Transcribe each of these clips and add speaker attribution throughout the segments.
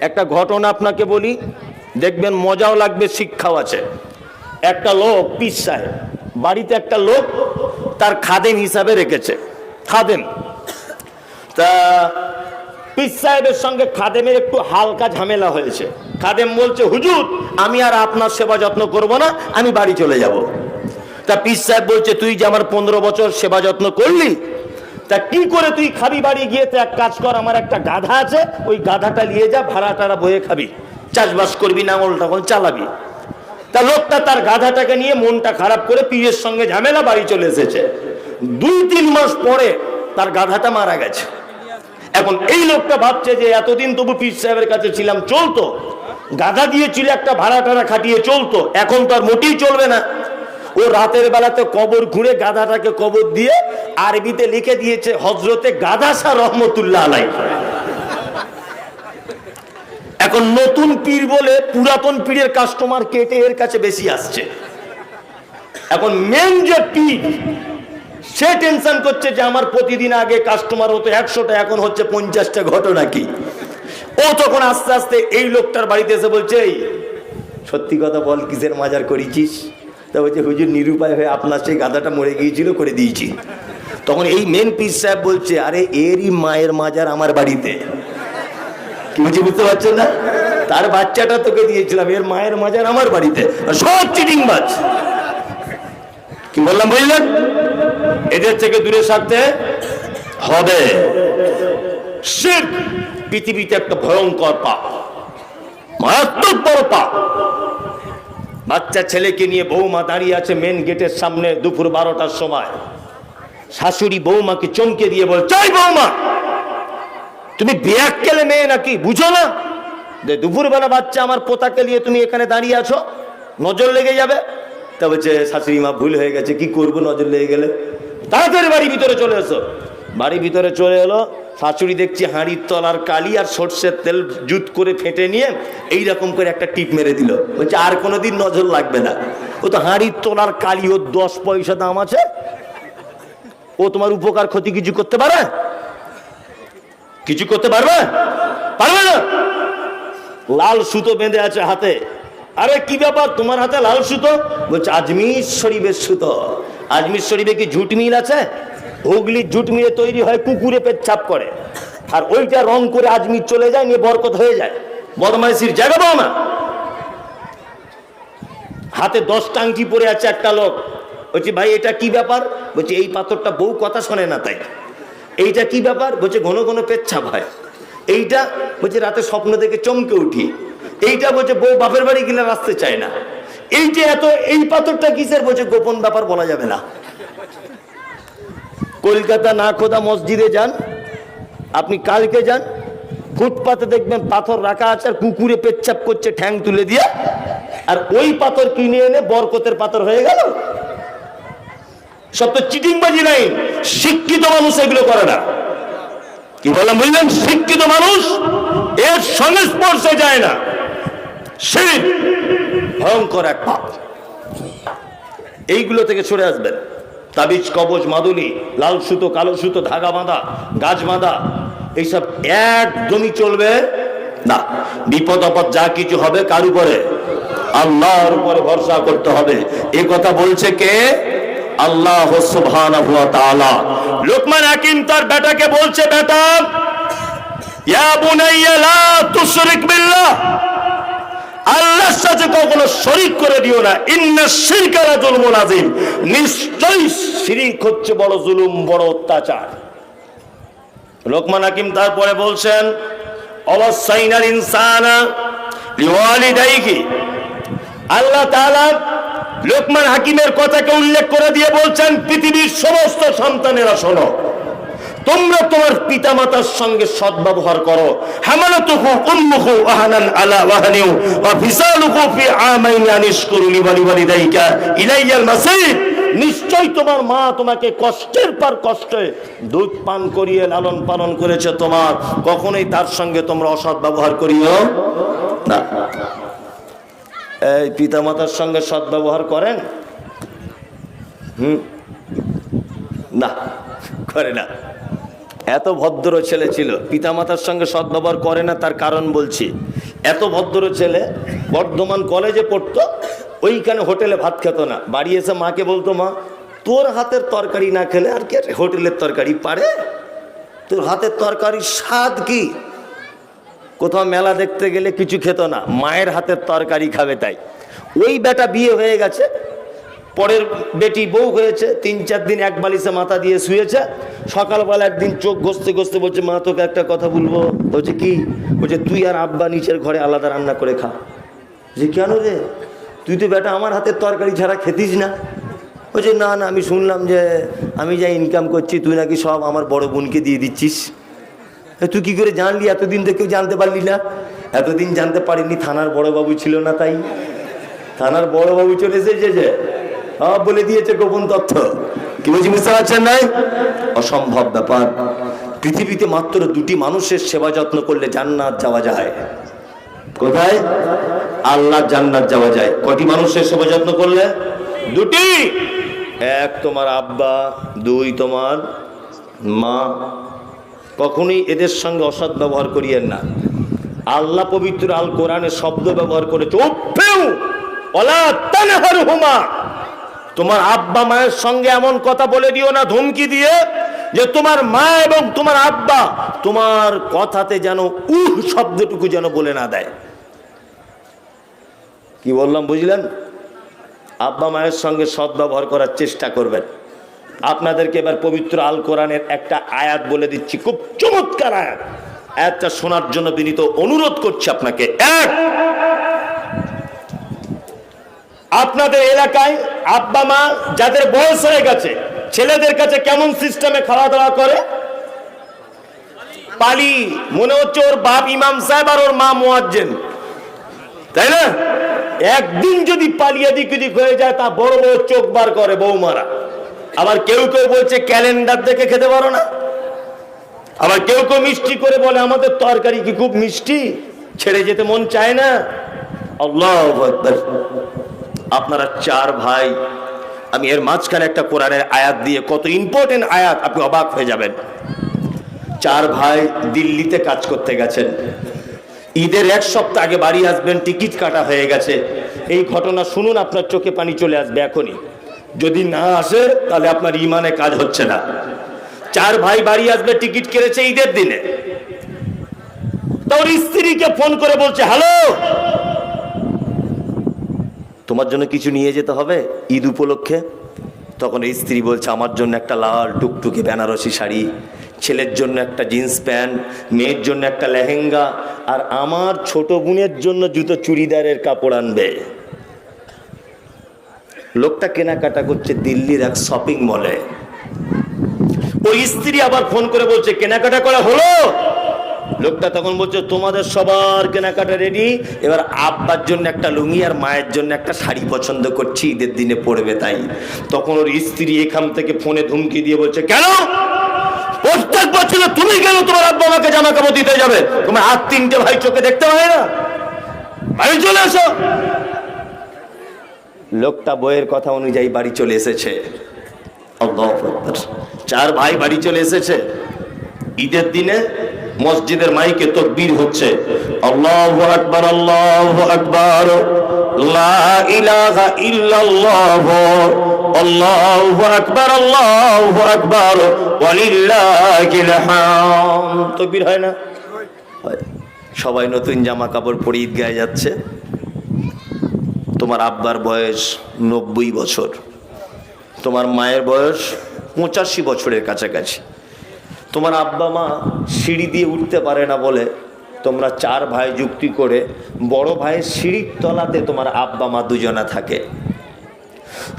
Speaker 1: একটা ঘটনা আপনাকে বলি, দেখবেন মজাও লাগবে, শিক্ষাও আছে। একটা লোক পিস সাহেব, বাড়িতে একটা লোক তার খাদেম হিসাবে রেখেছে। খাদেম। তা পিস সাহেবের সঙ্গে খাদেমের একটু হালকা ঝামেলা হয়েছে। খাদেম বলছে, হুজুর, আমি আর আপনার সেবা যত্ন করব না, আমি বাড়ি চলে যাব। তা পিস সাহেব বলছে, তুই যে আমার পনেরো বছর সেবা যত্ন করলি তা কি করে তুই খাবি বাড়ি গিয়ে? তো এক কাজ কর, আমার একটা গাধা আছে, ওই গাধাটা নিয়ে যা ভাড়া টাড়া বয়ে খাবি। চাষবাস করবি নাঙল টাঙল চালাবি। তা লোকটা তার গাধাটাকে নিয়ে মনটা খারাপ করে পীরের সঙ্গে ঝামেলা বাড়ি চলে এসেছে। দুই তিন মাস পরে তার গাধাটা মারা গেছে। এখন এই লোকটা ভাবছে যে এতদিন তবু পীর সাহেবের কাছে ছিলাম, চলতো। গাধা দিয়েছিল একটা ভাড়া টাড়া খাটিয়ে, চলতো। এখন তো আর মোটেই চলবে না। ও রাতের বেলাতে কবর ঘুরে গাধাটাকে কবর দিয়ে আরবিতে লিখে দিয়েছে হজরতে গাদাসা রহমতুল্লাহ আলাই। এখন নতুন পীর বলে পুরাতন পীরের কাস্টমার কেটে এর কাছে বেশি আসছে। এখন মেন যে পীর সে টেনশন করছে যে আমার প্রতিদিন আগে কাস্টমার হতো একশোটা এখন হচ্ছে পঞ্চাশটা ঘটনা কি? ও তখন আস্তে আস্তে এই লোকটার বাড়িতে এসে বলছে "এই, সত্যি কথা বল কিসের মাজার করেছিস? তা বলছে হুজুর নিরুপায় হয়ে আপনার সেই গাদাটা মরে গিয়েছিল করে দিয়েছি। তখন এই মেন পিস সাহেব বলছে, আরে এরই মায়ের মাজার আমার বাড়িতে। কি বুঝতে পারছ না? তার বাচ্চাটা তোকে দিয়েছিলাম, এর মায়ের মাজার আমার বাড়িতে। সব চিটিং বাজ কি বললাম, বুঝলেন? এদের থেকে দূরে থাকতে হবে। শিরক পৃথিবীতে একটা ভয়ঙ্কর পাপ, মারাত্মক বড় পাপ। বাচ্চা ছেলেকে নিয়ে বৌমা দাঁড়িয়ে আছে মেন গেটের সামনে দুপুর বারোটার সময়। শাশুড়ি বৌমাকে চমকে দিয়ে বল, চাই বৌমা, তুমি কেলে মেয়ে নাকি, বুঝো না? দুপুরবেলা বাচ্চা আমার পোতাকে নিয়ে তুমি এখানে দাঁড়িয়ে আছো, নজর লেগে যাবে? তা বলছে, শাশুড়ি মা, ভুল হয়ে গেছে, কি করব নজর লেগে গেলে? তাড়াতাড়ি বাড়ির ভিতরে চলে এসো। বাড়ির ভিতরে চলে এলো, শাশুড়ি দেখছি হাঁড়ির তলার কালি আর সর্ষের তেল জুত করে ফেটে নিয়ে এই রকম করে একটা টিপ মেরে দিল। বলছে, আর কোনোদিন নজর লাগবে না। ও তো হাঁড়ির তলার কালি, ওর দশ পয়সা দাম আছে ও তোমার উপকার, ক্ষতি কিছু করতে পারে কিছু করতে পারবে? পারবে না? লাল সুতো বেঁধে আছে হাতে। আরে, কি ব্যাপার? তোমার হাতে লাল সুতো? বলছে, আজমির শরীফের সুতো। আজমির শরীফে কি ঝুট মিল আছে? হুগলির ঝুট মিলে তৈরি হয়, কুকুরে পেচ্ছাপ করে। আর ওইটা রং করে আজমির চলে যায়, নিয়ে বরকত হয়ে যায়। বদমাইশির জায়গা পাও না। হাতে দশটা আংটি পরে আছে একটা লোক। বলছি, ভাই, এটা কি ব্যাপার? বলছে, এই পাথরটা বউ কথা শোনে না তাই। এইটা কি ব্যাপার? বলছে, ঘন ঘন পেচ্ছাপ হয় এইটা? বলছে, রাতে স্বপ্ন দেখে চমকে উঠি। এইটা? বলছে, বউ বাপের বাড়ি গেলে আসতে চায় না। এইটা এত, এই পাথরটা কিসের? বলছে, গোপন ব্যাপার বলা যাবে না। কলকাতা না খোদা মসজিদে যান। আপনি কালকে যান। ফুটপাতে দেখবেন পাথর রাখা আছে আর কুকুরে পেচ্ছাপ করছে, ঠ্যাং তুলে দিয়ে। আর ওই পাথর কিনে এনে বরকতের পাথর হয়ে গেল? সব তো চিটিংবাজি নাই, শিক্ষিত মানুষ এগুলো করে না। কি বললাম, বুঝলেন? শিক্ষিত মানুষ এর সংস্পর্শে যায় না। সে ভয়ঙ্কর এক পাপ। এইগুলো থেকে সরে আসবেন। তাবিজ, কবজ, মাদুলি, লাল সুতো, কালো সুতো, ধাগা বাঁধা, গাছ বাঁধা, এইসব একদমই চলবে না। বিপদ আপদ যা কিছু হবে কার উপরে? আল্লাহর উপরে ভরসা করতে হবে। এ কথা বলছে কে? আল্লাহ লোকমান হাকিম তার বেটাকে বলছে, বেটা আল্লাহর সাথে কখনো শরিক করে দিও না। ইন্না শিরকা লা যুলমুন আযীম। নিশ্চয়ই শিরিক হচ্ছে বড় জুলুম, বড় অত্যাচার। লোকমান হাকিম তারপরে বলছেন অবসাইনাল ইনসানা লিওয়ালিদাইহি। আল্লাহ তাআলা লোকমান হাকিমের কথাকে উল্লেখ করে দিয়ে বলছেন, পৃথিবীর সমস্ত সন্তানেরা শোনো, তোমরা তোমার পিতা মাতার সঙ্গে সদ্ব্যবহার করো। নিশ্চয় তোমার মা তোমাকে কষ্টের পর কষ্টে দুধ পান করিয়ে লালন পালন করেছে তোমার। কখনোই তার সঙ্গে তোমরা অসৎ ব্যবহার করিও না। এই পিতামাতার সঙ্গে সদ্ব্যবহার করেন? হুম? না, করে না। এত ভদ্র ছেলে ছিল, পিতামাতার সঙ্গে সদ্ব্যবহার করে না, তার কারণ বলছি। এত ভদ্র ছেলে, বর্ধমান কলেজে পড়তো, ওইখানে হোটেলে ভাত খেত না। বাড়ি এসে মাকে বলতো, মা, তোর হাতের তরকারি না খেলে আর কি হোটেলের তরকারি পারে? তোর হাতের তরকারির স্বাদ কি? কোথাও মেলা দেখতে গেলে কিছু খেত না, মায়ের হাতের তরকারি খাবে তাই। ওই বেটা বিয়ে হয়ে গেছে, পরের বেটি বউ হয়েছে, তিন চার দিন এক বালিশে মাথা দিয়ে শুয়েছে, সকালবেলা একদিন চোখ ঘষতে ঘষতে বলছে, মা, তোকে একটা কথা বলব। বলছে, কি? বলছে, তুই আর আব্বা নিচের ঘরে আলাদা রান্না করে খা। যে কেন রে? তুই তো বেটা আমার হাতের তরকারি ছাড়া খেতিস না। বলছে, না না, আমি শুনলাম যে আমি যা ইনকাম করছি, তুই নাকি সব আমার বড় বোনকে দিয়ে দিচ্ছিস। তুই কি করে জানলি? এতদিন তো কেউ জানতে পারলি না। এতদিন জানতে পারিনি, থানার বড়বাবু ছিল না তাই। থানার বড়বাবু চলে এসেছে যে বলে দিয়েছে গোপন তথ্য। কি বলছি, বুঝতে পারছেন নাই? অসম্ভব ব্যাপার। পৃথিবীতে মাত্র দুটি মানুষের সেবা যত্ন করলে জান্নাত যাওয়া যায়। কোথায়? আল্লাহ জান্নাত যাওয়া যায়। কটি মানুষের সেবা যত্ন করলে? দুটি। এক তোমার আব্বা, দুই তোমার মা। কখনোই এদের সঙ্গে অসৎ ব্যবহার করিয়েন না। আল্লাহ পবিত্র আল কোরআনে শব্দ ব্যবহার করেছে তোমার আব্বা মায়ের সঙ্গে এমন কথা বলে দিও না ধমকি দিয়ে যে তোমার মা এবং তোমার আব্বা তোমার কথাতে যেন উহ শব্দটুকু যেন বলে না দেয়। কি বললাম বুঝলেন? আব্বা মায়ের সঙ্গে সৎ ব্যবহার করার চেষ্টা করবেন। আপনাদেরকে এবার পবিত্র আল কোরআনের একটা আয়াত বলে দিচ্ছি, খুব চমৎকার আয়াত। আয়াতটা শোনার জন্য বিনীত অনুরোধ করছি আপনাকে, এক, আপনাদের এলাকায় আব্বা মা যাদের বয়স হয়ে গেছে, ছেলেদের কাছে কেমন সিস্টেমে খাওয়া দাওয়া করে? পালি, মনে হচ্ছে ওর বাপ ইমাম সাহেব আর ওর মা মোয়াজ্জেন। তাই না? একদিন যদি পালিয়ে দিক হয়ে যায়, তা বড় বড় চোখ বার করে বৌমারা। আবার কেউ কেউ বলছে ক্যালেন্ডার দেখে খেতে পারো না। আবার কেউ কেউ মিষ্টি করে বলে, আমাদের তরকারি কি খুব মিষ্টি? ছেড়ে যেতে মন চায় না। আপনারা চার ভাই, আমি এর মাঝখানে একটা কোরআনের আয়াত দিয়ে কত ইম্পর্টেন্ট আয়াত, আপনি অবাক হয়ে যাবেন। চার ভাই দিল্লিতে কাজ করতে গেছেন। ঈদের এক সপ্তাহ আগে বাড়ি আসবেন, টিকিট কাটা হয়ে গেছে। এই ঘটনা শুনুন, আপনার চোখে পানি চলে আসবে এখনই। যদি না আসে, তাহলে আপনার ইমানে কাজ হচ্ছে না। চার ভাই বাড়ি আসবে, টিকিট কেটেছে ঈদের দিনে। তোর স্ত্রীকে ফোন করে বলছে, হ্যালো! তোমার জন্য কিছু নিয়ে যেতে হবে ঈদ উপলক্ষে? তখন এই স্ত্রী বলছে, আমার জন্য একটা লাল টুকটুকি বেনারসি শাড়ি, ছেলের জন্য একটা জিন্স প্যান্ট, মেয়ের জন্য একটা লেহেঙ্গা, আর আমার ছোট বোনের জন্য জুতো চুড়িদারের কাপড় আনবে। লোকটা কেনাকাটা করছে দিল্লির এক শপিং মলে ওই স্ত্রী আবার ফোন করে বলছে, কেনাকাটা করা হলো? লোকটা তখন বলছে, তোমাদের সবার কেনাকাটা রেডি এবার আব্বার জন্য একটা লুঙ্গি আর মায়ের জন্য একটা শাড়ি পছন্দ করছি, ঈদের দিনে পড়বে তাই। তখন ওর স্ত্রী এখান থেকে ফোনে ধুমকি দিয়ে বলছে, কেন? প্রত্যেক বছর তুমি কেন তোমার আব্বা আমাকে জামা কাপড় দিতে যাবে? তোমার আর তিনটে ভাই চোখে দেখতে পায় না? বাড়ি চলে এসো। লোকটা বইয়ের কথা অনুযায়ী বাড়ি চলে এসেছে। চার ভাই বাড়ি চলে এসেছে। ঈদের দিনে মসজিদের মাইকে তকবীর হচ্ছে। হয় না। সবাই নতুন জামা কাপড় পরে ঈদ ঈদগায় যাচ্ছে। তোমার আব্বার বয়স নব্বই বছর। তোমার মায়ের বয়স পঁচাশি বছরের কাছাকাছি। তোমার আব্বা মা সিঁড়ি দিয়ে উঠতে পারে না বলে তোমরা চার ভাই যুক্তি করে বড় ভাইয়ের সিঁড়ির তলাতে তোমার আব্বা মা দুজনা থাকে।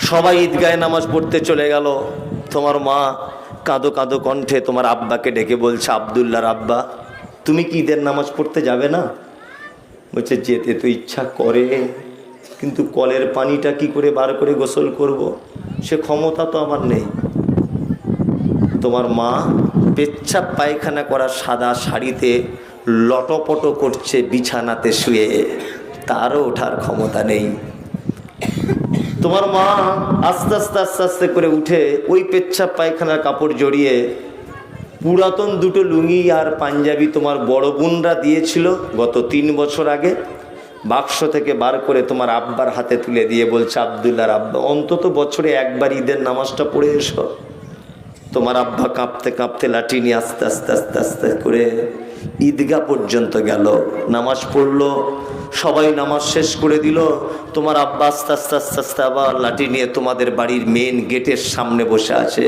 Speaker 1: সবাই ঈদগায় নামাজ পড়তে চলে গেল। তোমার মা কাঁদো কাঁদো কণ্ঠে তোমার আব্বাকে ডেকে বলছে আবদুল্লার আব্বা, তুমি কি ঈদের নামাজ পড়তে যাবে না? বলছে, যেতে তো ইচ্ছা করে। কিন্তু কলের পানিটা কি করে বার করে গোসল করব। সে ক্ষমতা তো আমার নেই। তোমার মা পেচ্ছাপ পায়খানা করা সাদা শাড়িতে লটপট করছে বিছানাতে শুয়ে। তারও ওঠার ক্ষমতা নেই। তোমার মা আস্তে আস্তে আস্তে আস্তে করে উঠে ওই পেচ্ছাপ পায়খানার কাপড় জড়িয়ে পুরাতন দুটো লুঙ্গি আর পাঞ্জাবি তোমার বড় বোনরা দিয়েছিল গত তিন বছর আগে। বাক্স থেকে বার করে তোমার আব্বার হাতে তুলে দিয়ে বলছে আবদুল্লার আব্বা, অন্তত বছরে একবার ঈদের নামাজটা পড়ে এসো। তোমার আব্বা কাঁপতে কাঁপতে লাঠি নিয়ে আস্তে আস্তে আস্তে আস্তে করে ঈদগা পর্যন্ত গেল। নামাজ পড়ল, সবাই নামাজ শেষ করে দিল। তোমার আব্বা আস্তে আস্তে আস্তে আস্তে আবার লাঠি নিয়ে তোমাদের বাড়ির মেন গেটের সামনে বসে আছে।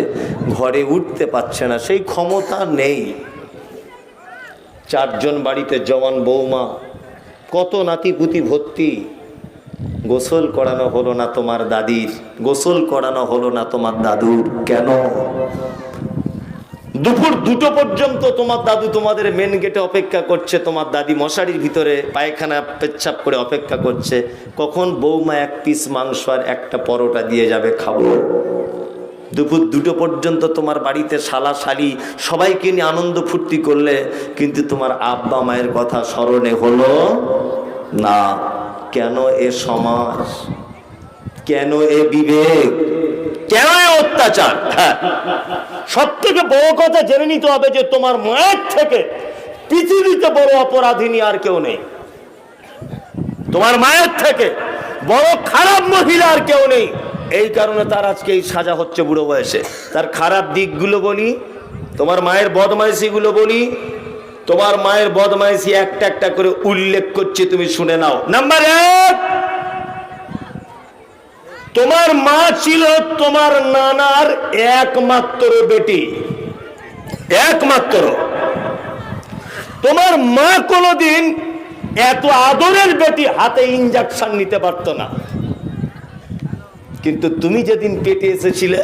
Speaker 1: ঘরে উঠতে পারছে না, সেই ক্ষমতা নেই। চারজন বাড়িতে জওয়ান বৌমা কত নাতিপুতি ভর্তি? গোসল করানো হলো না তোমার দাদির। গোসল করানো হলো না তোমার দাদুর। কেন? দুপুর দুটো পর্যন্ত তোমার দাদু তোমাদের মেন গেটে অপেক্ষা করছে। তোমার দাদি মশারির ভিতরে পায়খানা পেচ্ছাপ করে অপেক্ষা করছে। কখন বৌমা এক পিস মাংস আর একটা পরোটা দিয়ে যাবে খাব? দুপুর দুটো পর্যন্ত তোমার বাড়িতে শালা শালি সবাইকে নিয়ে আনন্দ ফুর্তি করলে কিন্তু তোমার আব্বা মায়ের কথা স্মরণে হলো না। কেন এ সমাজ? কেন এ বিবেক? কেন অত্যাচার? হ্যাঁ। সব থেকে বড় কথা জেনে নিতে হবে যে তোমার মায়ের থেকে পৃথিবীতে বড় অপরাধিনী আর কেউ নেই। তোমার মায়ের থেকে বড় খারাপ মহিলা আর কেউ নেই। এই কারণে তার আজকে এই সাজা হচ্ছে বুড়ো বয়সে। তার খারাপ দিকগুলো বলি, তোমার মায়ের বদমাইশিগুলো বলি, তোমার মায়ের বদমাইশি একটা একটা করে উল্লেখ করছে, তুমি শুনে নাও। নাম্বার এক, তোমার মা ছিল তোমার নানার একমাত্র বেটি। একমাত্র। তোমার মা কোনোদিন এত আদরের বেটি হাতে ইঞ্জেকশন নিতে পারতো না। কিন্তু তুমি যেদিন পেটে এসেছিলে,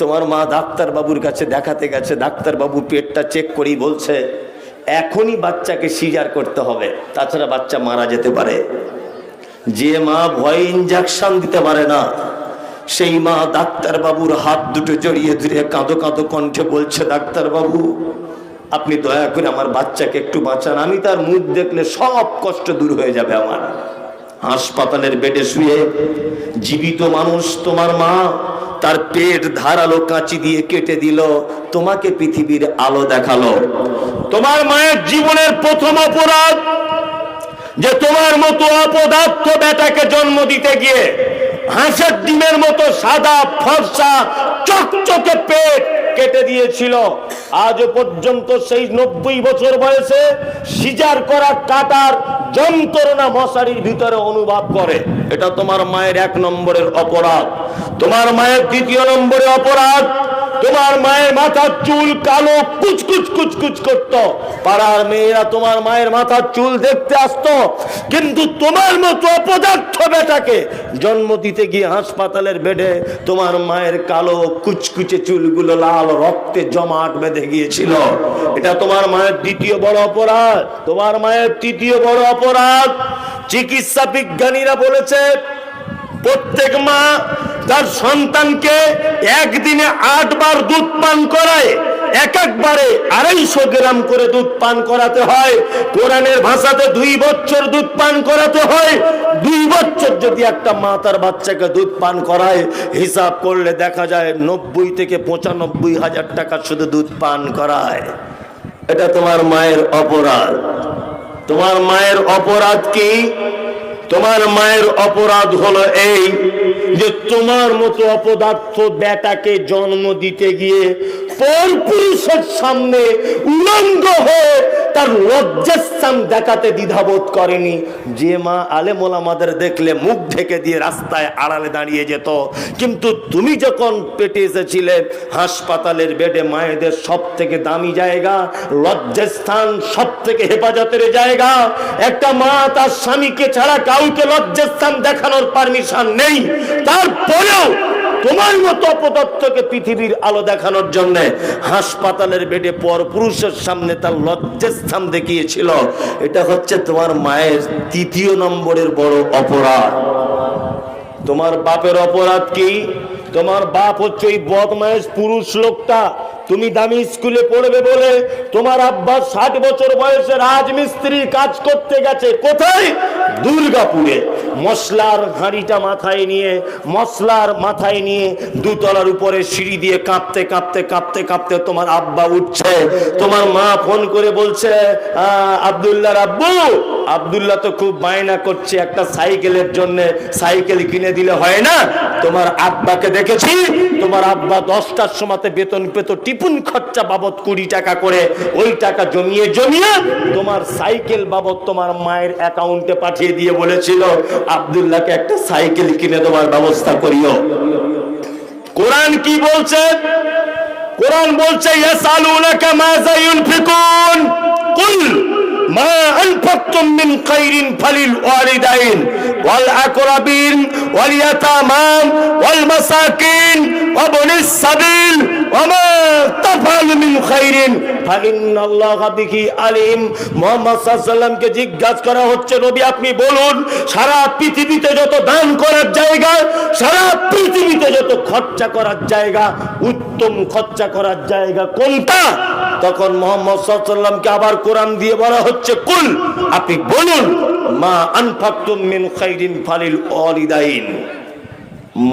Speaker 1: তোমার মা ডাক্তার বাবুর কাছে দেখাতে গেছে ডাক্তার বাবু পেটটা চেক করেই বলছে, এখনই বাচ্চাকে সিজার করতে হবে, তাছাড়া বাচ্চা মারা যেতে পারে। যে মা ভয় ইঞ্জেকশন দিতে পারে না, সেই মা ডাক্তার বাবুর হাত দুটো জড়িয়ে ধরে কাঁদো কাঁদো কণ্ঠে বলছে ডাক্তার বাবু আপনি দয়া করে আমার বাচ্চাকে একটু বাঁচান, আমি তার মুখ দেখলে সব কষ্ট দূর হয়ে যাবে আমার। হাসপাতালের বেডে শুয়ে জীবিত মানুষ তোমার মা, তার পেট ধারালো কাঁচি দিয়ে কেটে দিল, তোমাকে পৃথিবীর আলো দেখাল। তোমার মায়ের জীবনের প্রথম অপরাধ, যে তোমার মতো অপদার্থ বেটাকে জন্ম দিতে গিয়ে হাঁসের ডিমের মতো সাদা ফর্সা চকচকে পেট কেটে দিয়েছিল। আজ পর্যন্ত সেই নব্বই বছর বয়সে সিজার করা কাটার যন্ত্রণা মশারির ভিতরে অনুভব করে। এটা তোমার মায়ের এক নম্বরের অপরাধ। তোমার মায়ের দ্বিতীয় নম্বরে অপরাধ তোমার মায়ের মাথার চুল কালো, কুচকুচ কুচকুচ করত। পাড়ার মেয়েরা তোমার মায়ের মাথার চুল দেখতে আসতো, কিন্তু তোমার মতো অপদার্থ বেটাকে জন্ম দিতে গিয়ে হাসপাতালের বেডে তোমার মায়ের কালো, কুচকুচে চুলগুলো লাল রক্তে জমাট বেঁধে গিয়েছিল। এটা তোমার মায়ের দ্বিতীয় বড় অপরাধ। তোমার মায়ের তৃতীয় বড় অপরাধ। চিকিৎসা বিজ্ঞানীরা বলেছে প্রত্যেক মা তার সন্তানকে একদিনে আটবার দুধ পান করায়, এক একবারে আড়াইশো গ্রাম করে দুধ পান করাতে হয়। কোরআনের ভাষাতে দুই বছর দুধ পান করাতে হয়। দুই বছর যদি একটা মা তার বাচ্চাকে দুধ পান করায়, হিসাব করলে দেখা যায় নব্বই থেকে পঁচানব্বই হাজার টাকা শুধু দুধ পান করায়। এটা তোমার মায়ের অপরাধ। তোমার মায়ের অপরাধ কি? তোমার মায়ের অপরাধ হলো এই যে তোমার মতো অপদার্থ বেটাকে জন্ম দিতে গিয়ে পর পুরুষের সামনে উলঙ্গ হয়ে তার লজ্জাস্থান দেখাতে দ্বিধাবোধ করেনি। যে মা আলেমোল আমাদের দেখলে মুখ ঢেকে দিয়ে রাস্তায় আড়ালে দাঁড়িয়ে যেত, কিন্তু তুমি যখন পেটে এসেছিলে, হাসপাতালের বেডে মায়েদের সব থেকে দামি জায়গা, লজ্জাস্থান সব থেকে হেফাজতের জায়গা। একটা মা তার স্বামীকে ছাড়া কাউকে লজ্জাস্থান দেখানোর পারমিশন নেই। তারপরেও তোমার মতো অপদত্তকে পৃথিবীর আলো দেখানোর জন্য হাসপাতালের বেডে পর পুরুষের সামনে তার লজ্জাস্থান দেখিয়েছিল। এটা হচ্ছে তোমার মায়ের তৃতীয় নম্বরের বড় অপরাধ। তোমার বাপের অপরাধ কি? তোমার বাপ হচ্ছে ওই বদমায়েশ পুরুষ লোকটা। তুমি দামি স্কুলে পড়বে বলে তোমার আব্বা ষাট বছর বয়সে রাজমিস্ত্রি কাজ করতে গেছে। কোথায়? দুর্গাপুরে। মশলার হাঁড়িটা মাথায় নিয়ে, মশলার মাথায় নিয়ে দুতলার উপরে সিঁড়ি দিয়ে কাঁপতে কাঁপতে কাঁপতে কাঁপতে তোমার আব্বা উঠছে। তোমার মা ফোন করে বলছে আব্দুল্লাহ আব্বু আব্দুল্লাহ তো খুব বায়না করছে একটা সাইকেলের জন্য। সাইকেল কিনে দিলে হয় না? তোমার আব্বাকে দেখেছি। তোমার আব্বা দশটার সময়তে বেতন পেত টিপুন খরচা বাবদ কুড়ি টাকা করে ওই টাকা জমিয়ে জমিয়ে তোমার সাইকেল বাবদ তোমার মায়ের অ্যাকাউন্টে পাঠিয়ে দিয়ে বলেছিল, আবদুল্লাহকে একটা সাইকেল কিনে দেওয়ার ব্যবস্থা করিও। কোরআন কি বলছে? কোরআন বলছে, ইয়াসালুনাকা মাযা ইউনফিকুন। কুল মা আনফাকতুম মিন খাইরিন ফালিল ওয়ালিদাইন ওয়াল আকরাবিন ওয়াল ইয়াতামা ওয়াল মাসাকিন ওয়া বনিস সাবিল ওয়া মা তাফআলু মিন খাইরিন। ফাইন্নাল্লাহা বিহি আলিম। মুহাম্মদ সাল্লাল্লাহু সাল্লামকে জিজ্ঞাসা করা হচ্ছে, নবী আপনি বলুন, সারা পৃথিবীতে যত দান করার জায়গা, সারা পৃথিবীতে যত খরচা করার জায়গা, উত্তম খরচা করার জায়গা কোনটা? তখন মোহাম্মদ সাল্লামকে আবার কোরআন দিয়ে বলা হচ্ছে কুল, আপনি বলুন, মা আনফাকতুম মিন খাইরিন ফালিল ওয়ালিদাইন।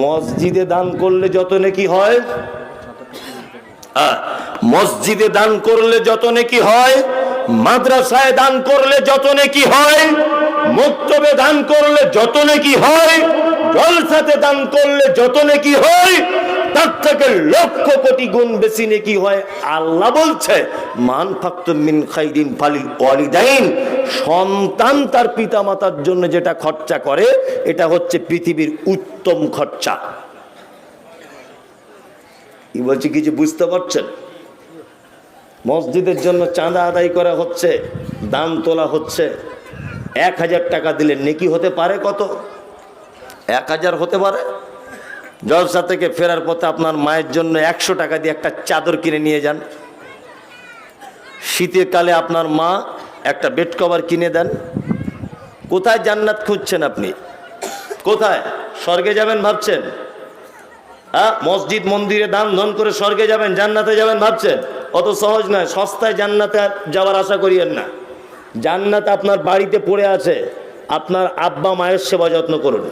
Speaker 1: মসজিদে দান করলে যত নাকি হয়? মসজিদে দান করলে যত নাকি হয়? মাদ্রাসায় দান করলে যত নাকি হয়? মক্তবে দান করলে যত নাকি হয়? জলসাতে দান করলে যত নাকি হয়? তার থেকে লক্ষ কোটি গুণ বেশি নাকি হয়। আল্লাহ বলছে, মান ফাক্ত মিন খাইদিন ফালি ওয়ালিদাইন। সন্তান তার পিতামাতার জন্য যেটা খরচা করে, এটা হচ্ছে পৃথিবীর উত্তম খরচা। কি বলছি, কিছু বুঝতে পারছেন? মসজিদের জন্য চাঁদা আদায় করা হচ্ছে দাম তোলা হচ্ছে। এক হাজার টাকা দিলে নেকি হতে পারে কত? এক হাজার হতে পারে? জলসা থেকে ফেরার পথে আপনার মায়ের জন্য একশো টাকা দিয়ে একটা চাদর কিনে নিয়ে যান। শীতের কালে আপনার মা একটা বেড কভার কিনে দেন। কোথায় জান্নাত খুঁজছেন আপনি? কোথায়? স্বর্গে যাবেন ভাবছেন? হ্যাঁ মসজিদ মন্দিরে দান ধন করে স্বর্গে যাবেন, জান্নাতে যাবেন ভাবছেন? অত সহজ নয়, সস্তায় জান্নাতে যাওয়ার আশা করিয়েন না। জান্নাত আপনার বাড়িতে পড়ে আছে। আপনার আব্বা মায়ের সেবা যত্ন করুন।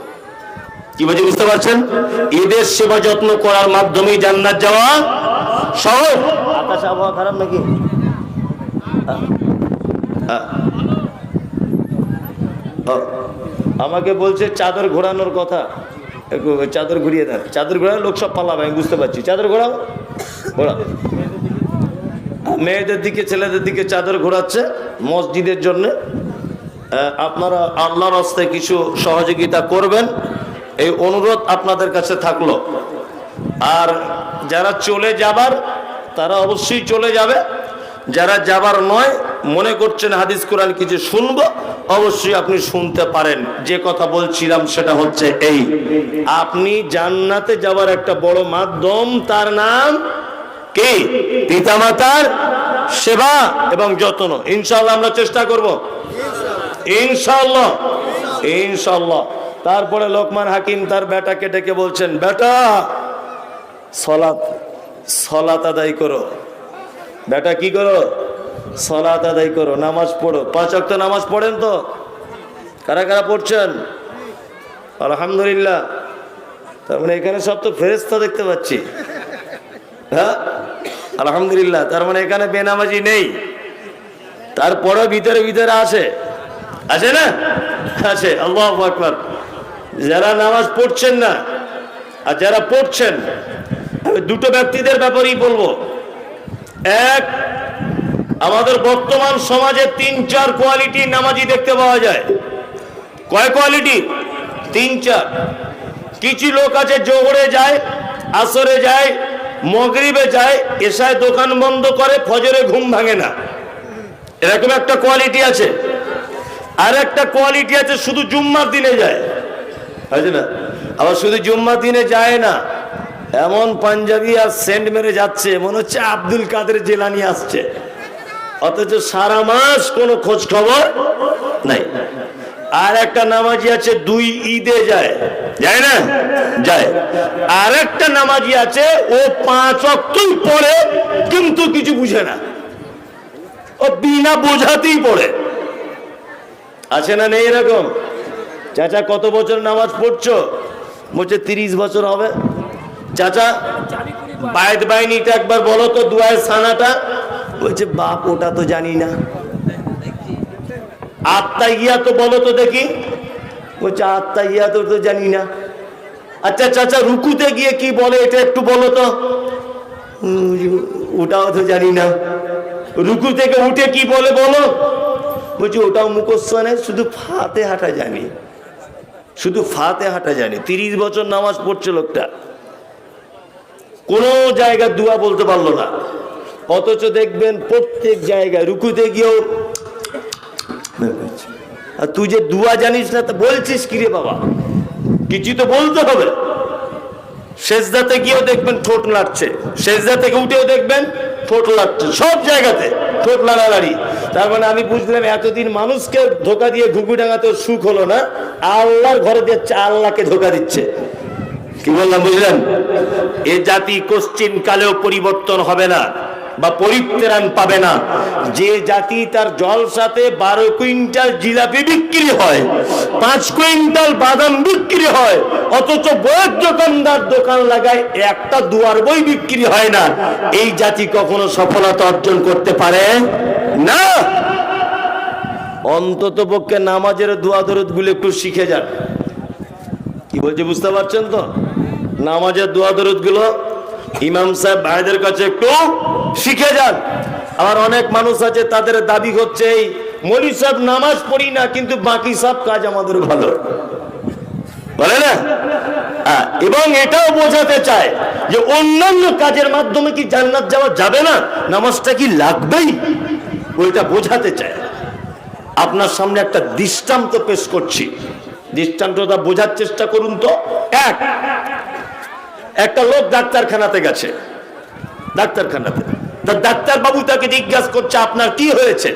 Speaker 1: কি বলছি বুঝতে পারছেন? এদের সেবা যত্ন করার মাধ্যমেই জান্নাত যাওয়া সহজ। আকাশ আবহাওয়া খারাপ নাকি। আমাকে বলছে চাদর ঘোরানোর কথা। চাদর ঘুরিয়ে দেন। চাদর ঘোরানো লোক সব পালাবে, আমি বুঝতে পারছি। চাদর ঘোরাও? ঘোরাও। মেয়েদের দিকে, ছেলেদের দিকে চাদর ঘোরাচ্ছে মসজিদের জন্য। আপনারা আল্লাহর হস্তে কিছু সহযোগিতা করবেন। এই অনুরোধ আপনাদের কাছে থাকল। আর যারা চলে যাবার, তারা অবশ্যই চলে যাবে। যারা যাবার নয়, মনে করছেন হাদিস কোরআন কিছু শুনব, অবশ্যই আপনি শুনতে পারেন। যে কথা বলছিলাম সেটা হচ্ছে এই। আপনি জান্নাতে যাবার একটা বড় মাধ্যম, তার নাম কি? পিতামাতার সেবা এবং যত্ন। ইনশাল্লাহ আমরা চেষ্টা করব। ইনশাল্লাহ ইনশাল্লাহ তারপরে লোকমান হাকিম তার বেটাকে ডেকে বলছেন, বেটা সলাত সলাত আদায় করো। বেটা, কি করো? সলাত আদায় করো, নামাজ পড়ো। পাঁচ অক্ট নামাজ পড়েন তো? কারা কারা পড়ছেন? আলহামদুলিল্লাহ। তার মানে এখানে সব তো ফেরেস্তা দেখতে পাচ্ছি। হ্যাঁ? আলহামদুলিল্লাহ। তার মানে এখানে বেনামাজি নেই। তারপরে ভিতরে ভিতরে আসে। আছে না? আছে আল্লাহ আকবর। যারা নামাজ পড়ছেন না, আর যারা পড়ছেন দুটো ব্যক্তিদের ব্যাপারেই বলব। এক, আমাদের বর্তমান সমাজে তিন, চার কোয়ালিটি নামাজি দেখতে পাওয়া যায়। কয় কোয়ালিটি? তিন, চার। কিছু লোক আছে জোহরে যায়, আসরে যায়, মগরিবে যায়, এসায় দোকান বন্ধ করে ফজরে ঘুম ভাঙে না। এরকম একটা কোয়ালিটি আছে। আর একটা কোয়ালিটি আছে, শুধু জুম্মার দিনে যায়। আছে না? আবার শুধু জুম্মার দিনে যায় না, এমন পাঞ্জাবি আর সেন্ট মেরে যাচ্ছে, মনে হচ্ছে আব্দুল কাদের জেলানি আসছে। অথচ সারা মাস কোনো খোঁজ খবর নাই। আর একটা নামাজি আছে, দুই ঈদে যায়। যায় না? যায়। আর একটা নামাজি আছে, ও পাঁচ অক্টই পড়ে, কিন্তু কিছু বুঝে না। ও বিনা বোঝাতেই পড়ে। আছে না নেই এরকম? চাচা, কত বছর নামাজ পড়ছো? বলছে, তিরিশ বছর হবে। চাচা বায়দ বাহিনীটা একবার বলো তো দুয়ায় সানাটা। বলছে, বাপ, ওটা তো জানি না। আত্মা ইয়া তো বলো তো দেখি। বলছে আত্মা ইয়া তো তো জানি না। আচ্ছা চাচা, রুকুতে গিয়ে কি বলে, এটা একটু বলো তো। ওটাও তো জানি না। রুকু থেকে উঠে কি বলে বলো? বলছি, ওটাও মুখস্থ নেই, শুধু ফাতে হাঁটা জানি। শুধু ফাতে হাঁটা জানি, তিরিশ বছর নামাজ পড়ছে লোকটা। কোনো জায়গায় দুয়া বলতে পারল না। অথচ দেখবেন প্রত্যেক জায়গায় রুকুতে গিয়েও, আর তুই যে দুয়া জানিস না, তা বলছিস কি রে বাবা? কিছু তো বলতে হবে। শেষদাতে গিয়েও দেখবেন ঠোঁট নাড়ছে। সেজদা থেকে উঠেও দেখবেন নাড়ছে সব জায়গাতে ঠোঁট নাড়ানাড়ি তার মানে আমি বুঝলাম এতদিন মানুষকে ধোকা দিয়ে ঘুঘু ডাঙাতে সুখ হলো না, আল্লাহর ঘরে দিয়ে আল্লাহকে ধোকা দিচ্ছে। কি বললাম, বুঝলেন? এ জাতি কোশ্চিন কালেও পরিবর্তন হবে না। বা পরিত্রাণ পাবে না। যে জাতি তার জলসাতে বারো কুইন্টাল জিলাপি বিক্রি হয়, পাঁচ কুইন্টাল বাদাম বিক্রি হয়, অথচ বইয়ের দোকানদার দোকান লাগায়, একটা দুয়ার বই বিক্রি হয় না। এই জাতি কখনো সফলতা অর্জন করতে পারে না। অন্তত পক্ষে নামাজের দোয়া দরদগুলো একটু শিখে যান। কি বলছে, বুঝতে পারছেন তো? নামাজের দোয়া দরুদগুলো ইমাম সাহেব ভাইদের কাছে একটু শিখে যান। আবার অনেক মানুষ আছে, তাদের দাবি হচ্ছে এই মলি সাহেব নামাজ পড়ি না, কিন্তু বাকি সব কাজ আমাদের ভালো। বলে না? এবং এটাও বোঝাতে চায় যে অন্যান্য কাজের মাধ্যমে কি জান্নাত যাওয়া যাবে না? নামাজটা কি লাগবেই? ওইটা বোঝাতে চায়। আপনার সামনে একটা দৃষ্টান্ত পেশ করছি। দৃষ্টান্তটা বোঝার চেষ্টা করুন তো। এক, একটা লোক ডাক্তারখানাতে গেছে। ডাক্তারখানাতে তা ডাক্তার বাবু তাকে জিজ্ঞাসা করছে, আপনার কি হয়েছে?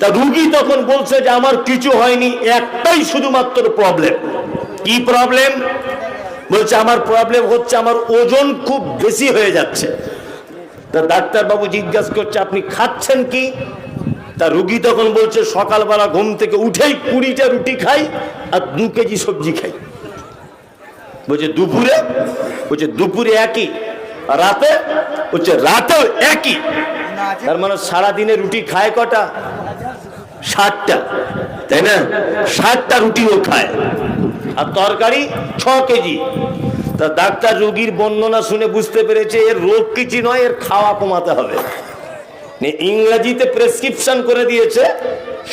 Speaker 1: তা রুগী তখন বলছে যে, আমার কিছু হয়নি, একটাই শুধুমাত্র প্রবলেম কি প্রবলেম বলছে, আমার প্রবলেম হচ্ছে, আমার ওজন খুব বেশি হয়ে যাচ্ছে। তা ডাক্তার বাবু জিজ্ঞাসা করছে, আপনি খাচ্ছেন কি? তা রুগী তখন বলছে, সকালবেলা ঘুম থেকে উঠেই কুড়িটা রুটি খাই আর দু কেজি সবজি খাই। বলছে, দুপুরে? বলছে, দুপুরে একই। রাতে? হচ্ছে রাতেও একই। তার মানে সারাদিনে রুটি খায় কটা? ষাটটা তাই না? ষাটটা রুটিও খায়। আর তরকারি ছ কেজি। তা ডাক্তার রোগীর বর্ণনা শুনে বুঝতে পেরেছে এর রোগ কিছু নয় এর খাওয়া কমাতে হবে। ইংরেজিতে প্রেসক্রিপশন করে দিয়েছে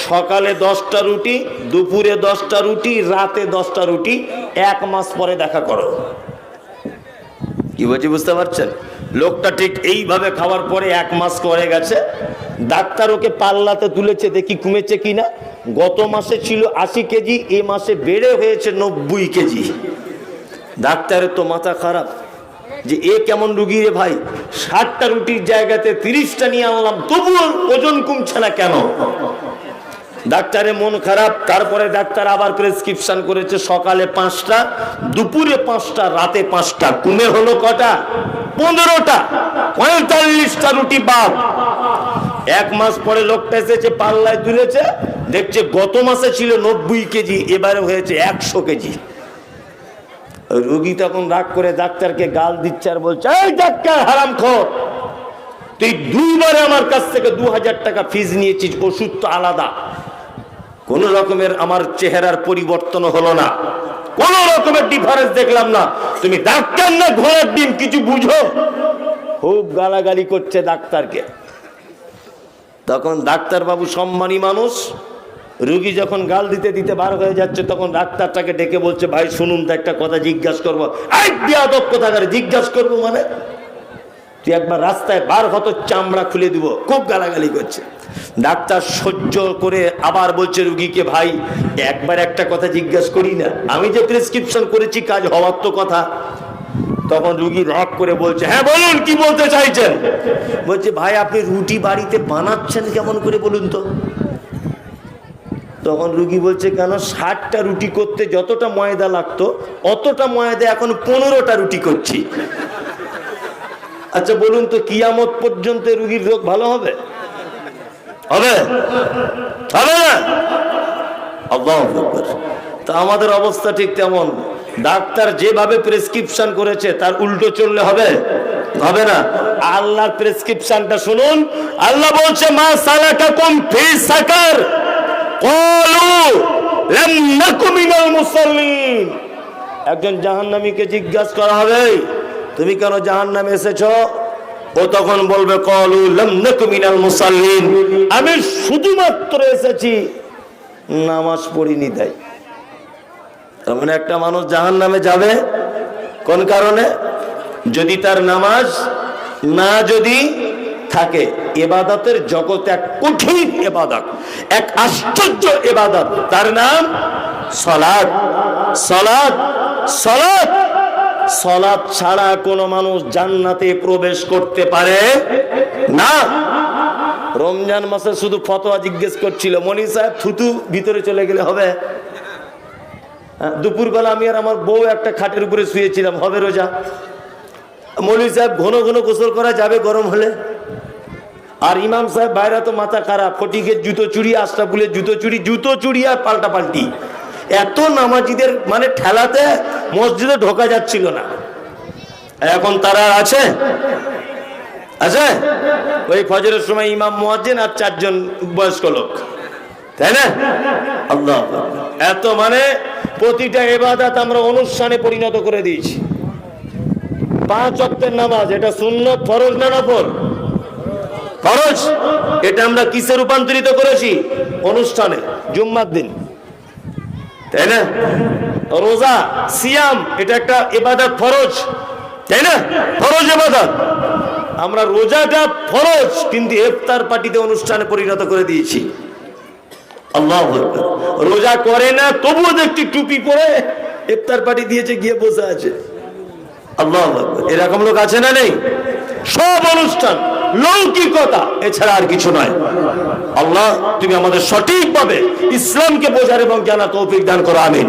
Speaker 1: সকালে দশটা রুটি দুপুরে দশটা রুটি রাতে দশটা রুটি এক মাস পরে দেখা করো। কি বলছি বুঝতে পারছেন? লোকটা ঠিক এইভাবে খাওয়ার পরে এক মাস করে গেছে। ডাক্তার ওকে পাল্লাতে তুলেছে, দেখি কমেছে কিনা। গত মাসে ছিল আশি কেজি, এ মাসে বেড়ে হয়েছে নব্বই কেজি। ডাক্তারের তো মাথা খারাপ। যে এ কেমন রুগী রে ভাই? ষাটটা রুটির জায়গাতে তিরিশটা নিয়ে আনলাম, তবুও ওজন কমছে না কেন? ডাক্তারের মন খারাপ, তারপরে ডাক্তার আবার প্রেসক্রিপশন করেছে সকালে পাঁচটা, দুপুরে পাঁচটা, রাতে পাঁচটা। কমে হলো কটা? পনেরোটা। পঁয়তাল্লিশটা রুটি বাদ। এক মাস পরে লোকটা এসেছে, পাল্লায় তুলেছে, দেখছে গত মাসে ছিল নব্বই কেজি, এবারে হয়েছে একশো কেজি। রুগী তখন রাগ করে ডাক্তারকে গাল দিচ্ছে আর বলছে, এই ডাক্তার হারাম খোর, তুই দুইবার আমার কাছ থেকে দু হাজার টাকা ফিজ নিয়েছিস, ওষুধ তো আলাদা। কোন রকমের আমার চেহারার পরিবর্তন হলো না। কোন রকমের ডিফারেন্স দেখলাম না। তুমি ডাক্তার না ঘোড়ার ডিম, কিছু বুঝো? খুব গালাগালি করছে ডাক্তারকে। তখন ডাক্তার বাবু সম্মানী মানুষ, রুগী যখন গাল দিতে দিতে বার হয়ে যাচ্ছে, তখন ডাক্তারটাকে ডেকে বলছে, ভাই, শুনুন, তো একটা কথা জিজ্ঞাসা করব। এই বিয়াদব কোথাকারে? জিজ্ঞাসা করব মানে? তুই একবার রাস্তায় বার হত চামড়া খুলে দিব। খুব গালাগালি করছে। ডাক্তার সহ্য করে আবার বলছে, রুগীকে ভাই, একবার একটা কথা জিজ্ঞাসা করি না। আমি যে প্রেসক্রিপশন করেছি, কাজ হওয়ার তো কথা। তখন রুগী রক করে বলছে হ্যাঁ বলুন, কি বলতে চাইছেন? বলছে, ভাই, আপনি রুটি বাড়িতে বানাচ্ছেন কেমন করে বলুন তো? তখন রুগী বলছে, কেন, ষাটটা রুটি করতে যতটা ময়দা লাগতো, অতটা ময়দা এখন পনেরোটা রুটি করছি। আচ্ছা বলুন তো, কিয়ামত পর্যন্ত রুগীর রোগ ভালো হবে? হবে? হবে না? আকবার। তা আমাদের অবস্থা ঠিক তেমন। ডাক্তার যেভাবে প্রেসক্রিপশন করেছে, তার উল্টো চললে হবে? হবে না। আল্লাহর প্রেসক্রিপশনটা শুনুন। আল্লাহ বলছে, মা সালাকাকুম ফি সাকার। ক্বালু লাম নাকু মিনাল মুসাল্লিন। একজন জাহান্নামীকে জিজ্ঞাসা করা হবে তুমি কেন জাহান নামে এসেছ? ও তখন বলবে, কলু মিনাল মুসাল্লিন। আমি শুধুমাত্র এসেছি, নামাজ পড়িনি তাই। তার মানে একটা মানুষ জাহান নামে যাবে? কোন কারণে? যদি তার নামাজ না যদি থাকে, এবাদতের জগৎ এক কঠিন এবাদত, এক আশ্চর্য এবাদত, তার নাম সলাদ সলাদ সলাদ সলাদ ছাড়া কোনো মানুষ জান্নাতে প্রবেশ করতে পারে না। রমজান মাসে শুধু ফতোয়া জিজ্ঞেস করছিল মনি সাহেব থুতু ভিতরে চলে গেলে হবে? হ্যাঁ, দুপুরবেলা আমি আর আমার বউ একটা খাটের উপরে শুয়েছিলাম হবে রোজা? মৌলী সাহেব ঘন ঘন গোসল করা যাবে গরম হলে? আর ইমাম সাহেব বাইরে তো মাথা খারাপ ফটিকের জুতো চুরি আশরাফুলের জুতো চুরি জুতো চুরি আর পাল্টা পাল্টি এত নামাজিদের মানে ঠেলাতে মসজিদে ঢোকা যাচ্ছিল না। এখন তারা আছে? আছে? ওই ফজরের সময় ইমাম মুয়াজ্জিন আর চারজন বয়স্ক লোক। তাই না? আল্লাহ। এত মানে প্রতিটা এবাদাত আমরা অনুষ্ঠানে পরিণত করে দিয়েছি। পাঁচ অক্টের নামাজ, এটা শূন্য ফরজ না নফল? ফরজ? এটা আমরা কিসে রূপান্তরিত করেছি? অনুষ্ঠানে, জুম্মার দিন। তাই না? রোজা, সিয়াম, এটা একটা এবাদত ফরজ। তাই না? ফরজ এবাদত আমরা রোজাটা ফরজ, কিন্তু ইফতার পার্টিতে অনুষ্ঠানে পরিণত করে দিয়েছি। আল্লাহ রোজা করে না, তবুও দেখছি টুপি পরে ইফতার পার্টি দিয়েছে, গিয়ে বসে আছে। আল্লাহ এরকম লোক আছে না নেই? সব অনুষ্ঠান, লৌকিকতা, এছাড়া আর কিছু নয়। আল্লাহ, তুমি আমাদের সঠিকভাবে ইসলামকে বোঝার এবং জানা তৌফিক দান করো, আমিন।